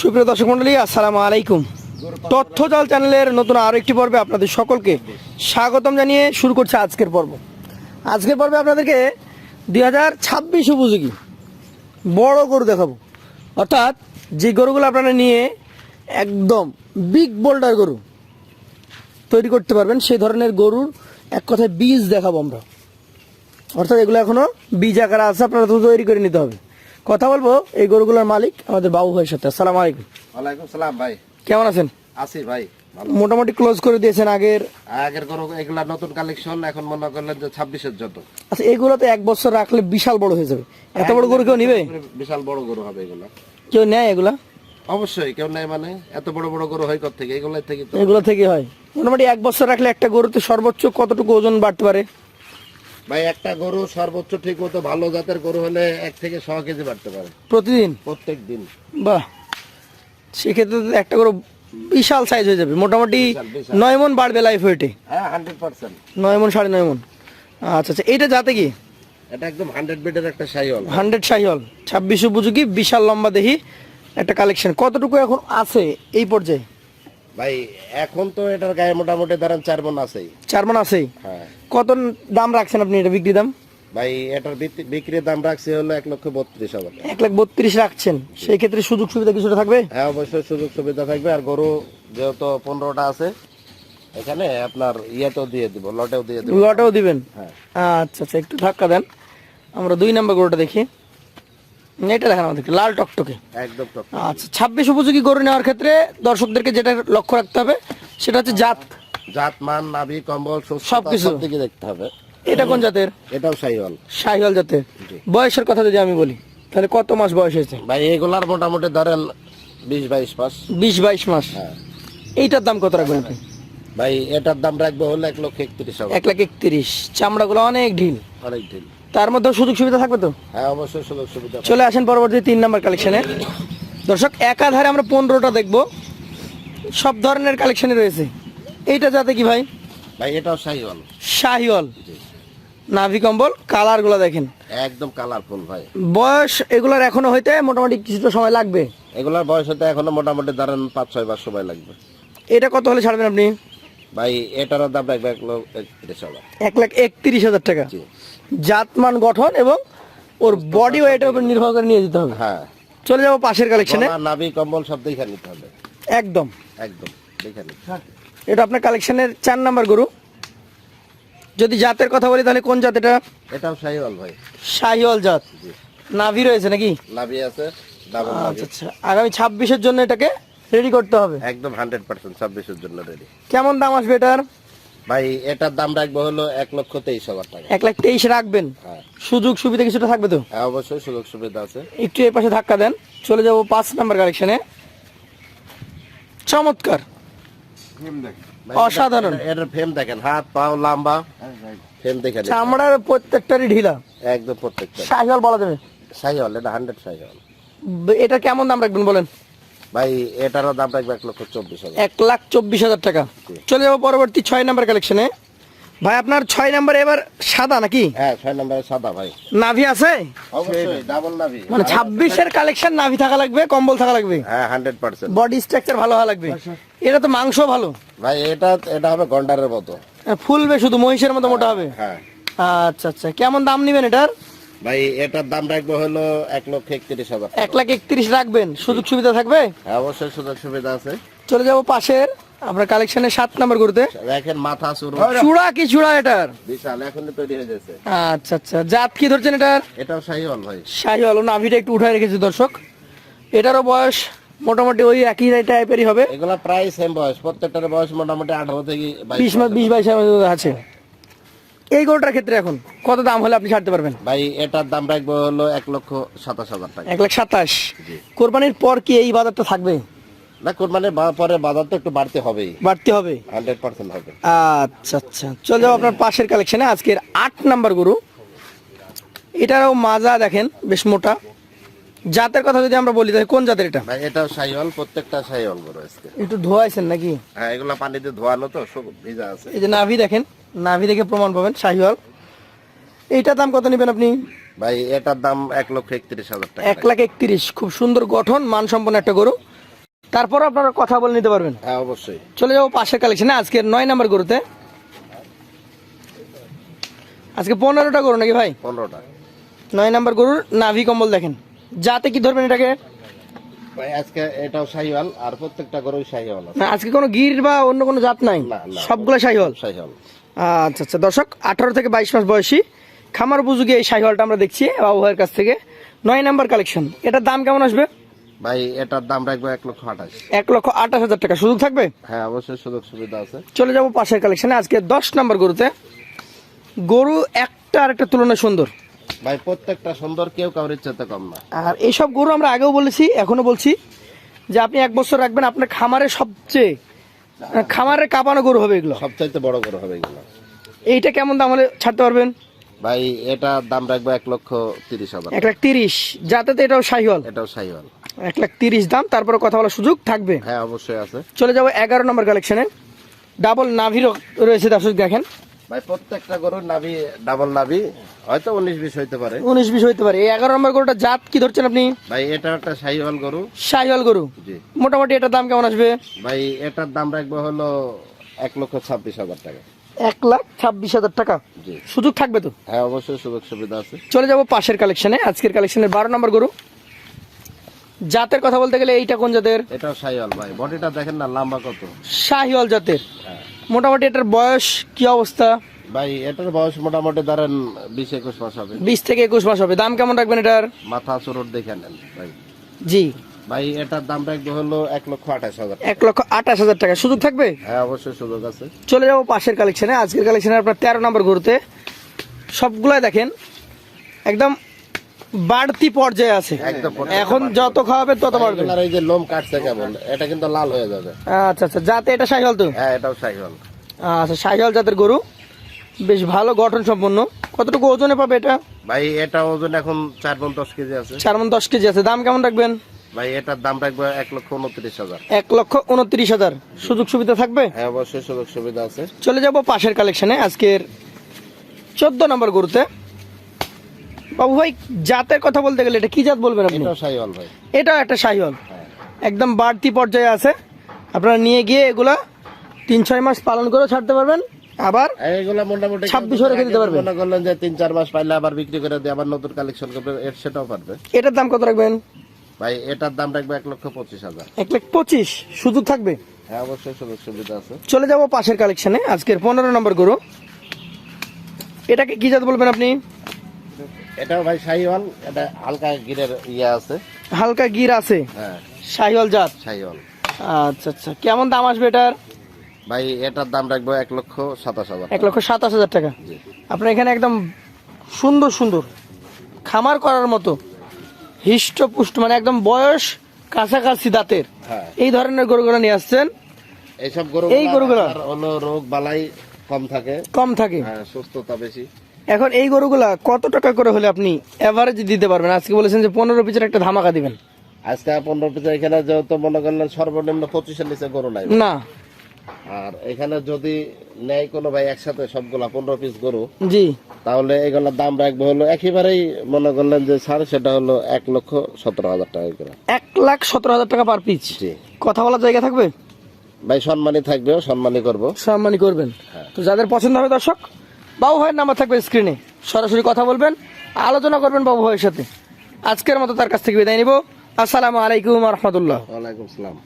সুপ্রিয় দর্শক মন্ডলী আসসালামু আলাইকুম। তথ্য জাল চ্যানেলের নতুন আরও একটি পর্বে আপনাদের সকলকে স্বাগতম জানিয়ে শুরু করছে আজকের পর্ব। আজকের পর্বে আপনাদেরকে দুই হাজার ছাব্বিশ উপযোগী বড় গরু দেখাবো। অর্থাৎ যে গরুগুলো আপনারা নিয়ে একদম বিগ বোল্ডার গরু তৈরি করতে পারবেন, সেই ধরনের গরুর এক কথায় বীজ দেখাবো আমরা। অর্থাৎ এগুলো এখনও বীজ আকারে আছে, আপনারা তো তৈরি করে নিতে হবে। কথা বলব এই গরুগুলোর মালিক আমাদের বাবু ভাইয়ের সাথে। আসসালামু আলাইকুম। ওয়ালাইকুম সালাম ভাই। কেমন আছেন? আছি ভাই মোটামুটি ক্লোজ করে দিয়েছেন আগের। আগের গরু এগুলা নতুন কালেকশন এখন মনে করলেন যে ছাব্বিশের জন্য আচ্ছা এগুলো তো এক বছর রাখলে বিশাল বড় হয়ে যাবে। এত বড় গরু কেউ নিবে? বিশাল বড় গরু হবে এগুলা। কেউ নেয় এগুলা? অবশ্যই কেউ নেয় মানে এত বড় বড় গরু হয় কত থেকে এগুলাই থেকে এগুলো থেকে হয়। মোটামুটি এক বছর রাখলে একটা গরুতে সর্বোচ্চ কতটুকু ওজন বাড়তে পারে? ভাই একটা গরু সর্বোচ্চ ঠিক মতো ভালো জাতের গরু হলে এক থেকে ছ কেজি বাড়তে পারে। প্রতিদিন? প্রত্যেক দিন বাহ। সেক্ষেত্রে একটা গরু বিশাল সাইজ হয়ে যাবে। মোটামুটি। নয় মন বাড়বে লাইফ ওয়েটে হ্যাঁ হান্ড্রেড পার্সেন্ট নয় মন সাড়ে নয় মন। আচ্ছা আচ্ছা। এইটা যাতে কি? এটা একদম হান্ড্রেড বেডের একটা সাইওয়াল হান্ড্রেড শাহিওয়াল। ছাব্বিশ উপযোগী বিশাল লম্বা দেহি একটা কালেকশন কতটুকু এখন আছে এই পর্যায়ে? ভাই এখন তো এটার গায়ে মোটামুটি ধরেন চার মন আছেই। চার মন আছেই? হ্যাঁ। কত দাম রাখছেন আপনি এটা বিক্রি দাম? ভাই এটার বিক্রির দাম রাখছি হলো এক লক্ষ বত্রিশ হাজার এক লাখ বত্রিশ রাখছেন। সেই ক্ষেত্রে সুযোগ সুবিধা কিছুটা থাকবে? হ্যাঁ অবশ্যই সুযোগ সুবিধা থাকবে। আর গরু যেহেতু পনেরোটা আছে এখানে আপনার ইয়েতেও দিয়ে দিব লটেও দিয়ে দিব। লটেও দিবেন? হ্যাঁ। আচ্ছা আচ্ছা একটু ধাক্কা দেন। আমরা দুই নাম্বার গরুটা দেখি। এটা দেখেন আমাদেরকে লাল টকটকে। একদম টক আচ্ছা ছাব্বিশ উপযোগী গরু নেওয়ার ক্ষেত্রে দর্শকদেরকে যেটা লক্ষ্য রাখতে হবে সেটা হচ্ছে জাত। জাত মান নাভি কম্বল সবকিছু। দিকে দেখতে হবে। এটা কোন জাতের? এটাও সাইওয়াল। শাহিওয়াল জাতের। বয়সের কথা যদি আমি বলি তাহলে কত মাস বয়স হয়েছে? ভাই এগুলার মোটামুটি ধরেন বিশ বাইশ মাস। বিশ বাইশ মাস। হ্যাঁ। এইটার দাম কত রাখবেন আপনি? ভাই এটার দাম রাখব হলো এক লক্ষ একত্রিশ এক লাখ একত্রিশ। চামড়াগুলো অনেক ঢিল। অনেক দিন তার মধ্যে সুযোগ সুবিধা থাকবে তো? হ্যাঁ অবশ্যই সুযোগ সুবিধা চলে আসেন পরবর্তী তিন নাম্বার কালেকশনে দর্শক একাধারে আমরা পনেরোটা দেখব। সব ধরনের কালেকশনে রয়েছে। এইটা যাতে কি ভাই? ভাই এটাও সাইওয়াল শাহিওয়াল। নাভি কম্বল কালারগুলো দেখেন। একদম কালারফুল ভাই। বয়স এগুলোর এখনও হইতে মোটামুটি কিছুটা সময় লাগবে? এগুলার বয়স হতে এখনও মোটামুটি ধরেন পাঁচ ছয় মাস সময় লাগবে। এটা কত হলে ছাড়বেন আপনি? ভাই এটারও দাম রাখবে এক লক্ষ একত্রিশ হাজার। এক লাখ একত্রিশ হাজার টাকা। জাতমান গঠন এবং ওর বডি ওয়েটের উপর নির্ভর করে নিয়ে যেতে হবে। হ্যাঁ। চলে যাব পাশের কালেকশনে নাভি কম্বল সব দেখে নিতে হবে। একদম। একদম দেখে নিতে এটা আপনার কালেকশনের চার নাম্বার গরু। যদি জাতের কথা বলি তাহলে কোন জাত এটা? এটাও সাইওয়াল ভাই। শাহিওয়াল জাত। নাভি রয়েছে নাকি? নাভি আছে আচ্ছা আচ্ছা। আগামী ছাব্বিশের জন্য এটাকে রেডি করতে হবে? একদম হান্ড্রেড পার্সেন্ট ছাব্বিশের জন্য রেডি কেমন দাম আসবে এটার? ভাই এটার দাম রাখব হলো এক লক্ষ তেইশ হাজার টাকা। এক লাখ তেইশ রাখবেন? হ্যাঁ। সুযোগ সুবিধা কিছুটা থাকবে তো? হ্যাঁ অবশ্যই সুযোগ সুবিধা আছে। একটু এই পাশে ধাক্কা দেন। চলে যাব পাঁচ নাম্বার কালেকশনে চমৎকার। অসাধারণ। এটা- এটার ফ্রেম দেখেন। হাত পাও লম্বা। ফ্রেম দেখেন নিন। চামড়ার প্রত্যেকটারই ঢিলা। একদম প্রত্যেকটা। শাহিওয়াল বলা যাবে। সাইওয়াল এটা হান্ড্রেড সাইওয়াল ব- এটা কেমন দাম রাখবেন বলেন? ভাই এটারও দাম এক লক্ষ চব্বিশ হাজার। এক লাখ চব্বিশ হাজার টাকা। চলে যাব পরবর্তী ছয় নাম্বার কালেকশনে। ভাই আপনার ছয় নাম্বার এবার সাদা নাকি? হ্যাঁ ছয় নম্বরে সাদা ভাই। নাভি আছে? ডাবল নাভি। মানে ছাব্বিশের কালেকশন নাভি থাকা লাগবে কম্বল থাকা লাগবে? হ্যাঁ হান্ড্রেড পার্সেন্ট বডি স্ট্রাকচার ভালো হওয়া লাগবে। এটা তো মাংস ভালো। ভাই এটা এটা হবে গন্ডারের মতো। ফুলবে শুধু মহিষের মতো মোটা হবে। হ্যাঁ। আচ্ছা আচ্ছা। কেমন দাম নেবেন এটার? ভাই এটার দাম রাখব হলো এক লক্ষ একত্রিশ হাজার এক লাখ একত্রিশ রাখবেন? সুযোগ সুবিধা থাকবে? হ্যাঁ অবশ্যই সুযোগ সুবিধা আছে। চলে যাব পাশের আপনার কালেকশনের সাত নাম্বার করতে দেখেন মাথা শুরু চূড়া কি চূড়া এটার? বিশাল এখনই তৈরি হয়ে যাচ্ছে আচ্ছা আচ্ছা। জাত কি ধরছেন এটার? এটাও সাইওয়াল ভাই। শাহি আলো নাভিটা একটু উঠায় রেখেছি দর্শক। এটারও বয়স মোটামুটি ওই একই টাইপেরই হবে। এগুলা প্রায় সেম বয়স প্রত্যেকটার বয়স মোটামুটি আঠারো থেকে বিশ বিশ বাইশ আছে। এই গরুটার ক্ষেত্রে এখন কত দাম হলে আপনি ছাড়তে পারবেন? ভাই এটার দাম রাখব হলো এক লক্ষ সাতাশ হাজার টাকা। এক লাখ সাতাশ। কোরবানির পর কি এই বাজারটা থাকবে? না কোরবানির পরে বাজার তো একটু বাড়তে হবেই। বাড়তে হবে? হান্ড্রেড পার্সেন্ট হবে। আচ্ছা আচ্ছা। চলে যাব আপনার পাশের কালেকশনে। আজকের আট নাম্বার গরু। এটারও মাজা দেখেন বেশ মোটা। জাতের কথা যদি আমরা বলি তাহলে কোন জাতের এটা? ভাই এটাও সাইওয়াল প্রত্যেকটা সাইওয়াল বড় আজকে। একটু ধোয়াইছেন নাকি? হ্যাঁ এগুলা পানিতে ধোয়ানো তো সব ভিজা আছে। এই যে নাভি দেখেন নাভি দেখে প্রমাণ পাবেন শাহিওয়াল। এইটার দাম কত নেবেন আপনি? ভাই এটার দাম এক লক্ষ একত্রিশ হাজার টাকা। এক লাখ একত্রিশ। খুব সুন্দর গঠন মানসম্পন্ন একটা গরু। তারপর আপনারা কথা বলে নিতে পারবেন। হ্যাঁ অবশ্যই। চলে যাব পাশের কালেকশনে আজকের নয় নাম্বার গরুতে। আজকে পনেরোটা গরু নাকি ভাই? পনেরোটা। নয় নাম্বার গরুর নাভি কম্বল দেখেন। যাতে কি ধরবেন এটাকে? ভাই আজকে এটাও শাহিওয়াল আর প্রত্যেকটা গরুই শাহিওয়াল আজকে কোনো গির বা অন্য কোনো জাত নাই। সবগুলো শাহিওয়াল? শাহিওয়াল। আচ্ছা আচ্ছা দর্শক আঠারো থেকে বাইশ মাস বয়সী খামার উপযোগী এই শাহিওয়ালটা আমরা দেখছি বাবু ভাইয়ের কাছ থেকে। নয় নাম্বার কালেকশন এটার দাম কেমন আসবে? ভাই এটার দাম রাখব এক লক্ষ আঠাশ। এক লক্ষ আঠাশ হাজার টাকা সুযোগ থাকবে? হ্যাঁ অবশ্যই সুযোগ সুবিধা আছে। চলে যাব পাশের কালেকশনে আজকে দশ নম্বর গরুতে। গরু একটা আর একটা তুলনায় সুন্দর। ভাই প্রত্যেকটা সুন্দর কেউ কাউর ইচ্ছাতে কম না। আর এইসব গরু আমরা আগেও বলেছি এখনও বলছি যে আপনি এক বছর রাখবেন আপনার খামারে সবচেয়ে খামারের কাঁপানো গরু হবে এগুলো। সবচাইতে বড় গরু হবে এগুলো। এইটা কেমন দাম হলে ছাড়তে পারবেন? ভাই এটা দাম রাখব এক লক্ষ তিরিশ হাজার। এক লাখ তিরিশ। যাতে তো এটাও সাহিওয়াল। এটাও সাহিওয়াল। এক লাখ তিরিশ দাম তারপরে কথা বলার সুযোগ থাকবে। হ্যাঁ অবশ্যই আছে। চলে যাব এগারো নম্বর কালেকশনে ডাবল নাভিরও রয়েছে দর্শক দেখেন। ভাই প্রত্যেকটা গরুর নাভি ডাবল নাভি হয়তো উনিশ বিশ হইতে পারে। উনিশ বিশ হইতে পারে। এই এগারো নম্বর গরুটা জাত কি ধরছেন আপনি? ভাই এটা একটা শাহিওয়াল গরু। শাহিওয়াল গরু। জি। মোটামুটি এটার দাম কেমন আসবে? ভাই এটার দাম রাখব হলো এক লক্ষ ছাব্বিশ হাজার টাকা। এক লাখ ছাব্বিশ হাজার টাকা? সুযোগ থাকবে তো? হ্যাঁ অবশ্যই সুযোগ সুবিধা আছে। চলে যাব পাশের কালেকশনে আজকের কালেকশনের বারো নম্বর গরু। জাতের কথা বলতে গেলে এইটা কোন জাতের? এটা শাহিওয়াল ভাই। বডিটা দেখেন না লম্বা কত? শাহিওয়াল জাতের। হ্যাঁ। মোটামুটি এটার বয়স কি অবস্থা? ভাই এটার বয়স মোটামুটি ধরেন বিশ একুশ মাস হবে। বিশ থেকে একুশ মাস হবে। দাম কেমন রাখবেন এটার? মাথা চুরুট দেখে নেন ভাই। জি। ভাই এটার দাম রাখব হলো এক লক্ষ আঠাশ হাজার এক লক্ষ আঠাশ হাজার টাকা। সুযোগ থাকবে? হ্যাঁ অবশ্যই সুযোগ আছে। চলে যাব পাশের কালেকশনে আজকের কালেকশনে আপনার তেরো নম্বর ঘুরতে সবগুলাই দেখেন। একদম বাড়তি পর্যায়ে আছে। এখন যত খাওয়াবে তত বাড়বে। আর এই যে লোম কাটছে কেমন এটা কিন্তু লাল হয়ে যাবে। আচ্ছা আচ্ছা যাতে এটা শাহিওয়াল তো? হ্যাঁ এটাও শাহিওয়াল আচ্ছা শাহিওয়াল জাতের গরু। বেশ ভালো গঠন সম্পন্ন। কতটুকু ওজনে পাবে এটা? ভাই এটা ওজন এখন চার পন দশ কেজি আছে। চার মন দশ কেজি আছে। দাম কেমন রাখবেন? ভাই এটার দাম রাখব এক লক্ষ উনত্রিশ হাজার। এক লক্ষ উনত্রিশ হাজার। সুযোগ সুবিধা থাকবে? হ্যাঁ অবশ্যই সুযোগ সুবিধা আছে। চলে যাব পাশের কালেকশনে আজকের চোদ্দ নম্বর গরুতে। বাবু ভাই জাতের কথা বলতে গেলে এটা কি জাত বলবেন আপনি? এটাও একটা শাহিওয়াল। হ্যাঁ। একদম বাড়তি পর্যায়ে আছে। আপনারা নিয়ে গিয়ে এগুলা তিন ছয় মাস পালন করেও ছাড়তে পারবেন। আবার মোটামুটি 26 ও রেখে দিতে পারবে। মনে করলেন যে তিন চার মাস পাইলে আবার বিক্রি করে দিয়ে আবার নতুন কালেকশন করবে সেটাও পারবে। এটার দাম কত রাখবেন? ভাই এটার দাম রাখব এক লক্ষ পঁচিশ হাজার। এক লাখ পঁচিশ সুযোগ থাকবে? হ্যাঁ অবশ্যই সুযোগ সুবিধা আছে। চলে যাব পাশের কালেকশনে আজকের পনেরো নম্বর গরু। এটাকে কি জাত বলবেন আপনি? এটাও ভাই শাহিওয়াল এটা হালকা গিরের ইয়ে আছে। হালকা গির আছে? হ্যাঁ। শাহিওয়াল জাত? শাহিওয়াল। আচ্ছা আচ্ছা। কেমন দাম আসবে এটার? ভাই এটার দাম রাখব এক লক্ষ সাতাশ হাজার এক লক্ষ সাতাশ হাজার টাকা? আপনার এখানে একদম সুন্দর সুন্দর। খামার করার মতো। হিষ্টপুষ্ট মানে একদম বয়স কাছাকাছি দাঁতের। হ্যাঁ। এই ধরনের গরুগুলো নিয়ে আসছেন? এইসব গরু এই গরুগুলা? হলো রোগ বালাই কম থাকে। কম থাকে। হ্যাঁ সুস্থতা বেশি। এখন এই গরুগুলা কত টাকা করে হলে আপনি এভারেজ দিতে পারবেন? আজকে বলেছেন যে পনেরো পিসের একটা ধামাকা দিবেন। আজকে পনেরো পিস এখানে যেহেতু মনে করলেন সর্বনিম্ন পঁচিশের নিচে গরু নাই না। আর এখানে যদি নেয় কোনো ভাই একসাথে সবগুলা পনেরো পিস গরু জি। তাহলে এগুলোর দাম রাখব হলো একেবারেই মনে করলেন যে স্যার সেটা হলো এক লক্ষ সতেরো হাজার টাকা করে। এক লাখ সতেরো হাজার টাকা পার পিস জি। কথা বলার জায়গা থাকবে? ভাই সম্মানী থাকবে সম্মানী করব। সম্মানী করবেন। তো যাদের পছন্দ হবে দর্শক বাবু ভাইয়ের নাম্বার থাকবে স্ক্রিনে। সরাসরি কথা বলবেন, আলোচনা করবেন বাবু ভাইয়ের সাথে। আজকের মতো তার কাছ থেকে বিদায় নিব। আসসালামু আলাইকুম রহমতুল্লাহ। ওয়ালাইকুম সালাম।